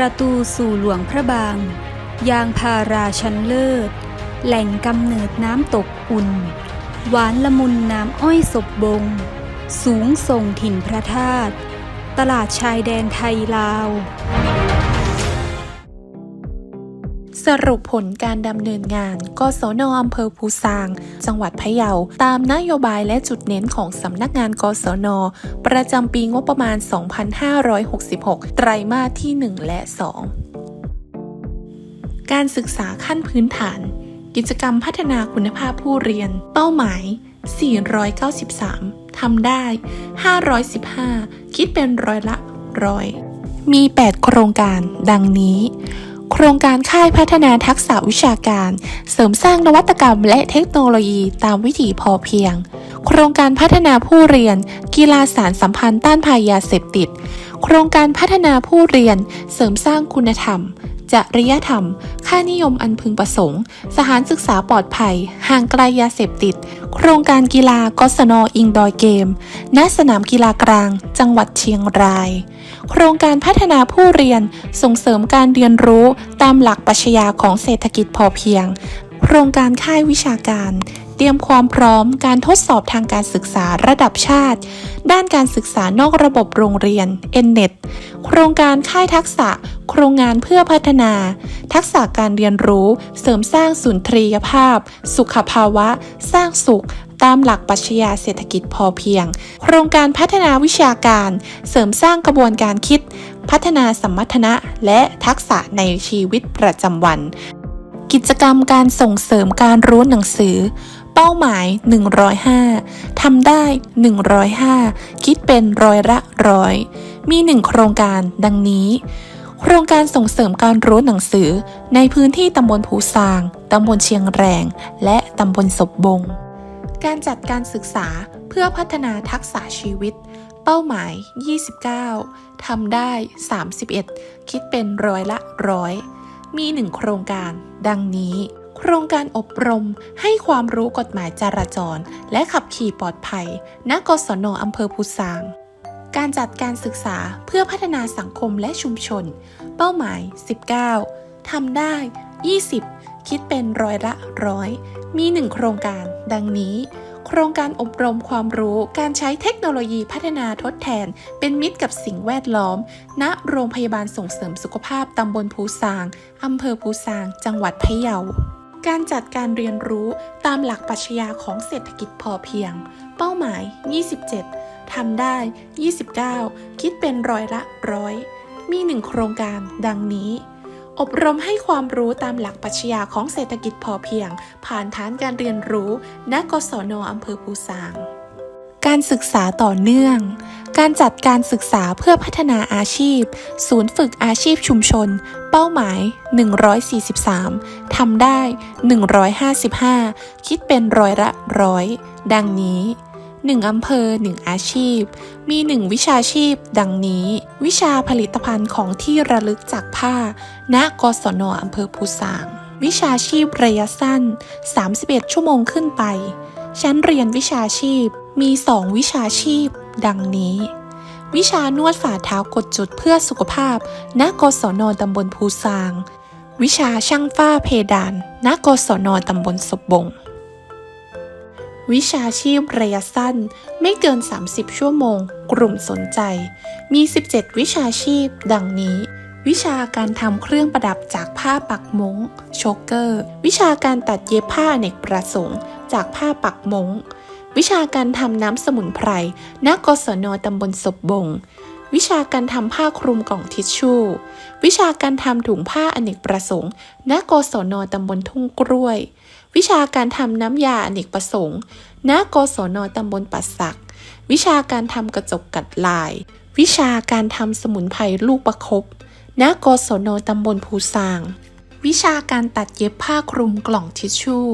ประตูสู่หลวงพระบาง ยางพาราชันเลิศ แหล่งกำเนิดน้ำตกอุ่น หวานละมุนน้ำอ้อยศพบง สูงส่งถิ่นพระธาตุ ตลาดชายแดนไทยลาว สรุปผลการดำเนินงานกศนอำเภอภูซาง จังหวัดพะเยา ตามนโยบายและจุดเน้นของสำนักงานกศน ประจำปีงบประมาณ 2566 ไตรมาสที่ 1 และ 2 การศึกษาขั้นพื้นฐาน กิจกรรมพัฒนาคุณภาพผู้เรียน เป้าหมาย 493 ทำได้ 515 คิดเป็นร้อยละร้อย มี 8 โครงการ ดังนี้ โครงการค่ายพัฒนาทักษะวิชาการ เสริมสร้างนวัตกรรมและเทคโนโลยีตามวิถีพอเพียง โครงการพัฒนาผู้เรียน กีฬาสารสัมพันธ์ต้านภัยยาเสพติด โครงการพัฒนาผู้เรียน เสริมสร้างคุณธรรมจริยธรรม ค่านิยมอันพึงประสงค์ สถานศึกษาปลอดภัย ห่างไกลยาเสพติด โครงการกีฬากศนอิงดอยเกม ณ สนามกีฬากลาง จังหวัดเชียงราย โครงการพัฒนาผู้เรียนส่งเสริมการเรียนรู้ตามหลักปรัชญาของเศรษฐกิจพอเพียง โครงการค่ายวิชาการ เตรียมความพร้อมการทดสอบทางการศึกษาระดับชาติ ด้านการศึกษานอกระบบโรงเรียน n n e t โครงการค่ายทักษะ โครงงานเพื่อพัฒนา ทักษะการเรียนรู้ เสริมสร้างสุนทรียภาพ สุขภาวะ สร้างสุข ตามหลักปรัชญาเศรษฐกิจพอเพียง โครงการพัฒนาวิชาการ เสริมสร้างกระบวนการคิด พัฒนาสมรรถนะและทักษะในชีวิตประจำวัน กิจกรรมการส่งเสริมการรู้หนังสือ เป้าหมาย 105 ทำได้ 105 คิดเป็นร้อยละร้อย มีหนึ่งโครงการดังนี้โครงการส่งเสริมการรู้หนังสือในพื้นที่ตำบลภูซาง ตำบลเชียงแรง และตำบลศพบง การจัดการศึกษาเพื่อพัฒนาทักษะชีวิต เป้าหมาย 29 ทำได้ 31 คิดเป็นร้อยละร้อย มีหนึ่งโครงการ ดังนี้ โครงการอบรมให้ความรู้กฎหมายจราจร และขับขี่ปลอดภัย ณ กศนอำเภอพุซางการจัดการศึกษาเพื่อพัฒนาสังคมและชุมชน เป้าหมาย 19 ทำได้ 20 คิดเป็นร้อยละร้อย มีหนึ่งโครงการ ดังนี้ โครงการอบรมความรู้การใช้เทคโนโลยีพัฒนาทดแทน เป็นมิตรกับสิ่งแวดล้อม ณ โรงพยาบาลส่งเสริมสุขภาพตำบลภูซางอำเภอภูซาง จังหวัดพะเยาการจัดการเรียนรู้ตามหลักปรัชญาของเศรษฐกิจพอเพียง เป้าหมาย 27 ทำได้ 29 คิดเป็นร้อยละร้อย มีหนึ่งโครงการดังนี้ อบรมให้ความรู้ตามหลักปรัชญาของเศรษฐกิจพอเพียง ผ่านฐานการเรียนรู้ณกศนอำเภอภูซาง การศึกษาต่อเนื่อง การจัดการศึกษาเพื่อพัฒนาอาชีพ ศูนย์ฝึกอาชีพชุมชน เป้าหมาย 143 ทำได้ 155 คิดเป็นร้อยละร้อย ดังนี้ 1อำเภอ 1 อาชีพ มี 1 วิชาชีพ ดังนี้ วิชาผลิตภัณฑ์ของที่ระลึกจากผ้า ณ กศนอำเภอภูสาง วิชาชีพระยะสั้น 31 ชั่วโมงขึ้นไป ชั้นเรียนวิชาชีพ มี 2 วิชาชีพ ดังนี้ วิชานวดฝ่าเท้ากดจุดเพื่อสุขภาพ ณ กศนตำบลภูซาง วิชาช่างฝ้าเพดาน ณ กศนตำบลศบง วิชาชีพระยะสั้น ไม่เกิน 30 ชั่วโมง กลุ่มสนใจ มี 17 วิชาชีพ ดังนี้ วิชาการทำเครื่องประดับจากผ้าปักมงโชกเกอร์ วิชาการตัดเย็บผ้าเนกประสงค์ จากผ้าปักมงวิชาการทำน้ำสมุนไพรณกศนตำบลศพบง วิชาการทำผ้าคลุมกล่องทิชชู่ วิชาการทำถุงผ้าอเนกประสงค์ ณ กศนตำบลทุ่งกล้วย วิชาการทำน้ำยาอเนกประสงค์ ณ กศนตำบลปัสสัก วิชาการทำกระจกกัดลาย วิชาการทำสมุนไพรลูกประคบณ กศนตำบลภูซาง วิชาการตัดเย็บผ้าคลุมกล่องทิชชู่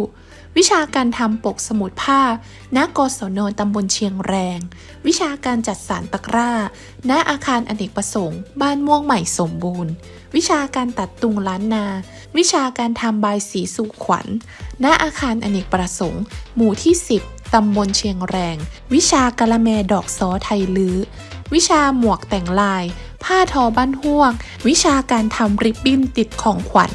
วิชาการทำปกสมุดผ้าณกศนนตำบลเชียงแรง วิชาการจัดสารตะกร้า ณ อาคารอเนกประสงค์ บ้านม่วงใหม่สมบูรณ์ วิชาการตัดตุงล้านนา วิชาการทำใบสีสู่ขวัญ ณ อาคารอเนกประสงค์ หมู่ที่ 10 ตำบลเชียงแรง วิชากะละแมดอกซอไทยลือ้อ วิชาหมวกแต่งลาย ผ้าทอบ้านห่วง วิชาการทำริบบิ้นติดของขวัญ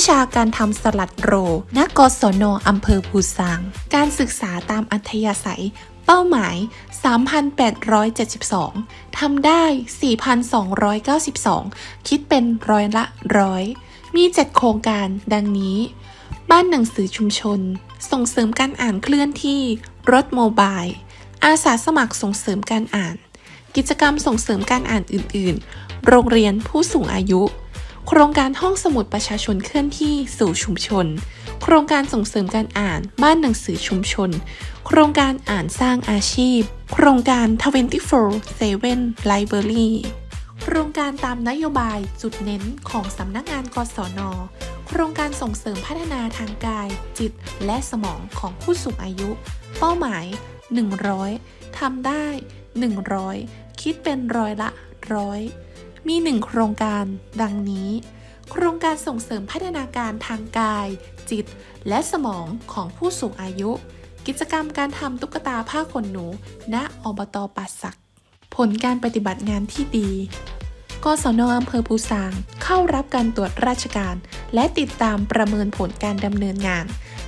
วิชาการทำสลัดโรณกศนอำเภอภูซาง การศึกษาตามอัธยาศัย เป้าหมาย 3,872 ทำได้ 4,292 คิดเป็นร้อยละร้อย มี 7 โครงการดังนี้ บ้านหนังสือชุมชน ส่งเสริมการอ่านเคลื่อนที่ รถโมบาย อาสาสมัครส่งเสริมการอ่าน กิจกรรมส่งเสริมการอ่านอื่น ๆ โรงเรียนผู้สูงอายุ โครงการห้องสมุดประชาชนเคลื่อนที่สู่ชุมชน โครงการส่งเสริมการอ่านบ้านหนังสือชุมชน โครงการอ่านสร้างอาชีพ โครงการ 24/7 Library โครงการตามนโยบายจุดเน้นของสำนักงานกศน โครงการส่งเสริมพัฒนาทางกาย จิต และสมองของผู้สูงอายุ เป้าหมาย 100ทำได้ 100 คิดเป็นร้อยละร้อย มีหนึ่งโครงการดังนี้ โครงการส่งเสริมพัฒนาการทางกาย จิต และสมองของผู้สูงอายุ กิจกรรมการทำตุ๊กตาผ้าขนหนู ณ อบตป่าสัก ผลการปฏิบัติงานที่ดี กศนอำเภอปูซาง เข้ารับการตรวจราชการ และติดตามประเมินผลการดำเนินงาน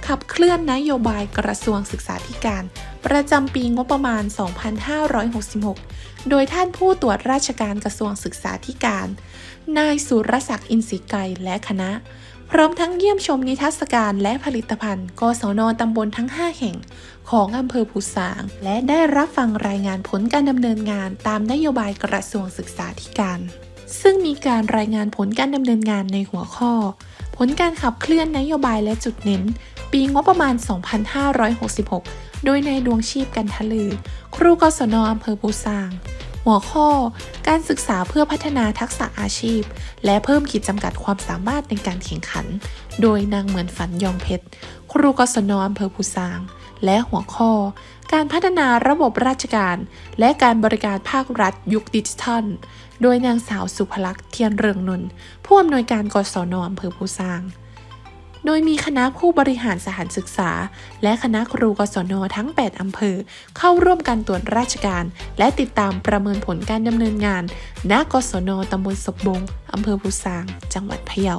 ขับเคลื่อนนโยบายกระทรวงศึกษาธิการ ประจำปีงบประมาณ 2566 โดยท่านผู้ตรวจราชการกระทรวงศึกษาธิการ นายสุรศักดิ์อินทรีไกรและคณะ พร้อมทั้งเยี่ยมชมนิทรรศการและผลิตภัณฑ์ กศนตำบลทั้ง 5 แห่งของอำเภอภูสาง และได้รับฟังรายงานผลการดำเนินงานตามนโยบายกระทรวงศึกษาธิการ ซึ่งมีการรายงานผลการดำเนินงานในหัวข้อ ผลการขับเคลื่อนนโยบายและจุดเน้น ปีงบประมาณ 2566 โดยในดวงชีพกันทะลือ ครูกศนอำเภอปูซาง หัวข้อ การศึกษาเพื่อพัฒนาทักษะอาชีพ และเพิ่มขีดจำกัดความสามารถในการแข่งขัน โดยนางเหมือนฝันยองเพชร ครูกศนอำเภอปูซาง และหัวข้อ การพัฒนาระบบราชการ และการบริการภาครัฐยุคดิจิทัล โดยนางสาวสุภลักษณ์เทียนเรืองนนท์ผู้อำนวยการกศนอำเภอภูซาง โดยมีคณะผู้บริหารสถานศึกษา และคณะครูกศนทั้ง 8 อำเภอ เข้าร่วมกันตรวจราชการ และติดตามประเมินผลการดำเนินงาน ณ กศนตำบลศพบงอำเภอภูซาง จังหวัดพะเยา